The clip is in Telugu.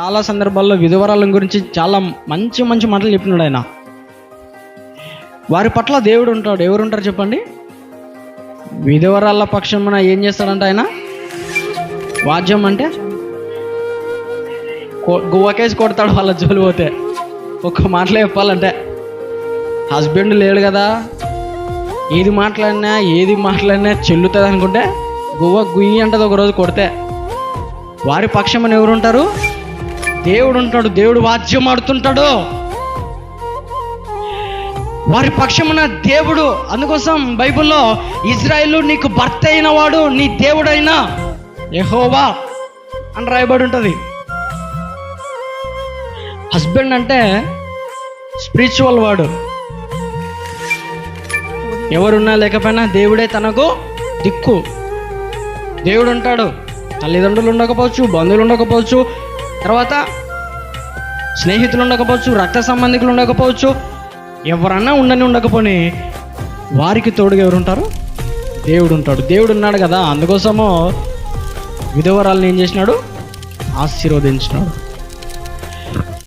చాలా సందర్భాల్లో విధవరాల గురించి చాలా మంచి మంచి మాటలు చెప్పినాడు ఆయన. వారి పట్ల దేవుడు ఉంటాడు. ఎవరు ఉంటారు చెప్పండి? విధవరాల పక్షమున ఏం చేస్తాడంట ఆయన? వాద్యం అంటే? గువ్వకేసి కొడతాడు వాళ్ళ జోలు పోతే. ఒక్క మాటలో చెప్పాలంటే. హస్బెండ్ లేడు కదా. ఏది మాట్లాడినా ఏది మాట్లాడినా చెల్లుతుంది అనుకుంటే గువ్వ గుయ్యి అంటది ఒక రోజు కొడితే. వారి పక్షమని ఎవరుంటారు? దేవుడు ఉంటాడు దేవుడు వాద్యం ఆడుతుంటాడు. వారి పక్షమున దేవుడు అందుకోసం బైబిల్లో ఇజ్రాయిల్ నీకు భర్త అయిన వాడు నీ దేవుడైనా ఎహోవా అని రాయబడి ఉంటుంది. హస్బెండ్ అంటే స్పిరిచువల్ వాడు. ఎవరున్నా లేకపోయినా దేవుడే తనకు దిక్కు. దేవుడు ఉంటాడు తల్లిదండ్రులు ఉండకపోవచ్చు బంధువులు ఉండకపోవచ్చు తర్వాత స్నేహితులు ఉండకపోవచ్చు రక్త సంబంధికులు ఉండకపోవచ్చు ఎవరన్నా ఉండని ఉండకపోని వారికి తోడుగా ఎవరు ఉంటారు దేవుడు ఉంటాడు దేవుడు ఉన్నాడు కదా. అందుకోసము విధవరాలను ఏం చేసినాడు? ఆశీర్వదించినాడు.